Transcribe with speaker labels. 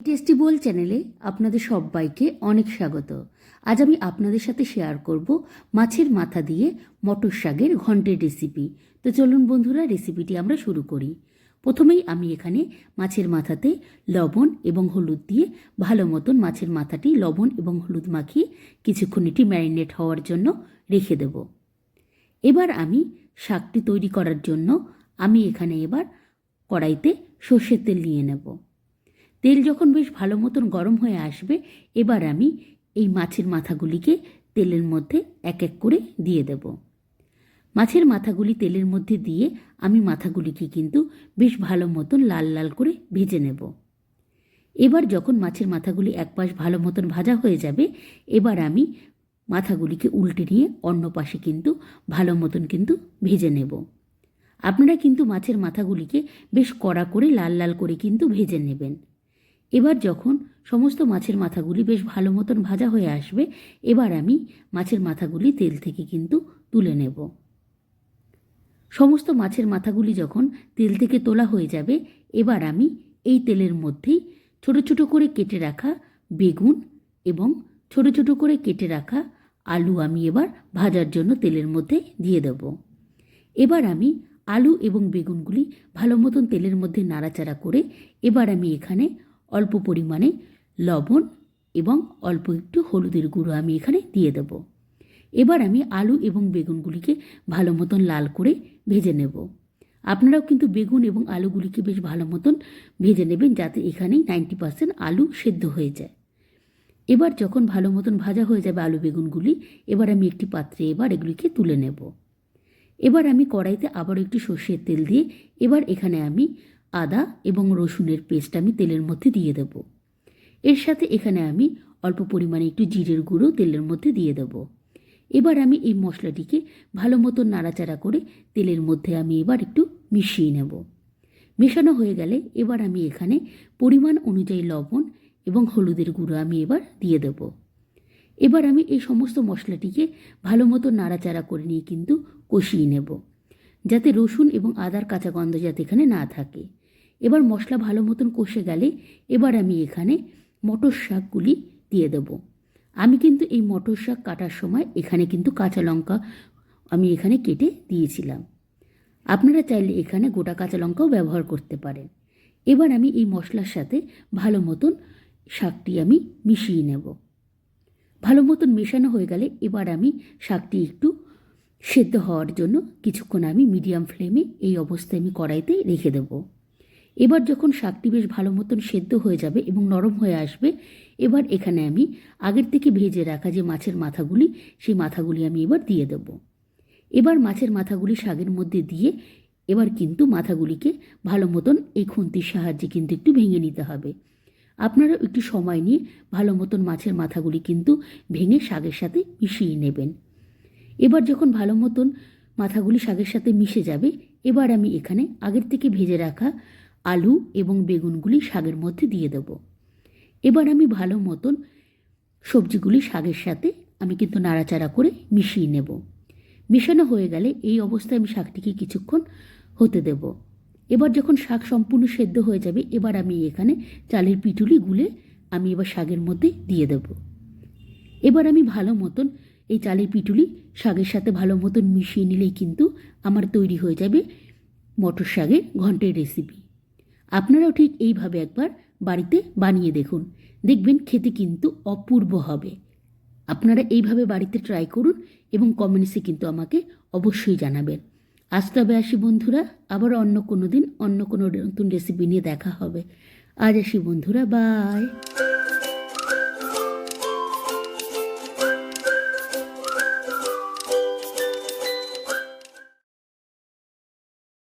Speaker 1: Tasty বোল চ্যানেলে আপনাদের সবাইকে অনেক স্বাগত। আজ আমি আপনাদের সাথে শেয়ার করব মাছের মাথা দিয়ে মটর শাকের ঘন্টের রেসিপি তো চলুন বন্ধুরা রেসিপিটি আমরা শুরু করি। প্রথমেই আমি এখানে মাছের মাথাতে লবণ এবং হলুদ দিয়ে ভালো মতন মাছের মাথাটি লবণ এবং হলুদ মাখিয়ে কিছুক্ষণ এটি ম্যারিনেট হওয়ার জন্য রেখে দেব। এবার আমি শাকটি তৈরি করার জন্য আমি এখানে এবার কড়াইতে সর্ষের তেল নিয়ে নেব। তেল যখন বেশ ভালো মতন গরম হয়ে আসবে, এবার আমি এই মাছের মাথাগুলিকে তেলের মধ্যে এক এক করে দিয়ে দেব। মাছের মাথাগুলি তেলের মধ্যে দিয়ে আমি মাথাগুলিকে কিন্তু বেশ ভালো মতন লাল লাল করে ভেজে নেব। এবার যখন মাছের মাথাগুলি এক পাশ ভালো মতন ভাজা হয়ে যাবে, এবার আমি মাথাগুলিকে উল্টে নিয়ে অন্য পাশে কিন্তু ভালো মতন কিন্তু ভেজে নেব। আপনারা কিন্তু মাছের মাথাগুলিকে বেশ কড়া করে লাল লাল করে কিন্তু ভেজে নেবেন। এবার যখন সমস্ত মাছের মাথাগুলি বেশ ভালো মতন ভাজা হয়ে আসবে, এবার আমি মাছের মাথাগুলি তেল থেকে কিন্তু তুলে নেব। সমস্ত মাছের মাথাগুলি যখন তেল থেকে তোলা হয়ে যাবে, এবার আমি এই তেলের মধ্যেই ছোট ছোট করে কেটে রাখা বেগুন এবং ছোট ছোট করে কেটে রাখা আলু আমি এবার ভাজার জন্য তেলের মধ্যে দিয়ে দেব। এবার আমি আলু এবং বেগুনগুলি ভালো মতন তেলের মধ্যে নাড়াচাড়া করে, এবার আমি এখানে অল্প পরিমাণে লবণ এবং অল্প একটু হলুদের গুঁড়ো আমি এখানে দিয়ে দেব। এবার আমি আলু এবং বেগুনগুলিকে ভালো মতন লাল করে ভেজে নেব। আপনারাও কিন্তু বেগুন এবং আলুগুলিকে বেশ ভালো মতন ভেজে নেবেন যাতে এখানেই নাইনটি পার্সেন্ট আলু সেদ্ধ হয়ে যায়। এবার যখন ভালো মতন ভাজা হয়ে যাবে আলু বেগুনগুলি, এবার আমি একটি পাত্রে এবার এগুলিকে তুলে নেব। এবার আমি কড়াইতে আবার একটু সর্ষের তেল দিয়ে এবার এখানে আমি আদা এবং রসুনের পেস্ট আমি তেলের মধ্যে দিয়ে দেব। এর সাথে এখানে আমি অল্প পরিমাণে একটু জিরের গুঁড়ো তেলের মধ্যে দিয়ে দেব। এবার আমি এই মশলাটিকে ভালো মতো নাড়াচাড়া করে তেলের মধ্যে আমি এবার একটু মিশিয়ে নেব। মেশানো হয়ে গেলে এবার আমি এখানে পরিমাণ অনুযায়ী লবণ এবং হলুদের গুঁড়ো আমি এবার দিয়ে দেব। এবার আমি এই সমস্ত মশলাটিকে ভালো মতো নাড়াচাড়া করে নিয়ে কিন্তু কষিয়ে নেব। যাতে রসুন এবং আদার কাঁচা গন্ধ যাতে এখানে না থাকে। এবার মশলা ভালো মতন কষে গেলে এবার আমি এখানে মটর শাকগুলি দিয়ে দেব। আমি কিন্তু এই মটর শাক কাটার সময় এখানে কিন্তু কাঁচা লঙ্কা আমি এখানে কেটে দিয়েছিলাম। আপনারা চাইলে এখানে গোটা কাঁচা লঙ্কাও ব্যবহার করতে পারেন। এবার আমি এই মশলার সাথে ভালো মতন শাকটি আমি মিশিয়ে নেব। ভালো মতন মেশানো হয়ে গেলে এবার আমি শাকটি একটু সেদ্ধ হওয়ার জন্য কিছুক্ষণ আমি মিডিয়াম ফ্লেমে এই অবস্থায় আমি কড়াইতে রেখে দেব। এবার যখন শাকটি বেশ ভালো মতন সেদ্ধ হয়ে যাবে এবং নরম হয়ে আসবে, এবার এখানে আমি আগের থেকে ভেজে রাখা যে মাছের মাথাগুলি, সেই মাথাগুলি আমি এবার দিয়ে দেব। এবার মাছের মাথাগুলি শাকের মধ্যে দিয়ে এবার কিন্তু মাথাগুলিকে ভালো মতন এই খুন্তির সাহায্যে কিন্তু একটু ভেঙে নিতে হবে। আপনারা একটু সময় নিয়ে ভালো মতন মাছের মাথাগুলি কিন্তু ভেঙে শাকের সাথে মিশিয়ে নেবেন। এবার যখন ভালো মতন মাথাগুলি শাকের সাথে মিশে যাবে, এবার আমি এখানে আগের থেকে ভেজে রাখা আলু এবং বেগুনগুলি শাকের মধ্যে দিয়ে দেব। এবার আমি ভালো মতন সবজিগুলি শাকের সাথে আমি কিন্তু নাড়াচাড়া করে মিশিয়ে নেব। মেশানো হয়ে গেলে এই অবস্থায় আমি শাকটিকে কিছুক্ষণ হতে দেব। এবার যখন শাক সম্পূর্ণ সেদ্ধ হয়ে যাবে, এবার আমি এখানে চালের পিটুলি গুলে আমি এবার শাকের মধ্যে দিয়ে দেব। এবার আমি ভালো মতন এই চালের পিটুলি শাকের সাথে ভালো মতন মিশিয়ে নিলেই কিন্তু আমার তৈরি হয়ে যাবে মটর শাকের ঘন্টের রেসিপি আপনারাও ঠিক এইভাবে একবার বাড়িতে বানিয়ে দেখুন। দেখবেন খেতে কিন্তু অপূর্ব হবে। আপনারা এইভাবে বাড়িতে ট্রাই করুন এবং কমেন্টসে কিন্তু আমাকে অবশ্যই জানাবেন। আজ তবে আসি বন্ধুরা, আবার অন্য কোনো দিন, অন্য কোনো নতুন রেসিপি নিয়ে দেখা হবে। আজ আসি বন্ধুরা বাই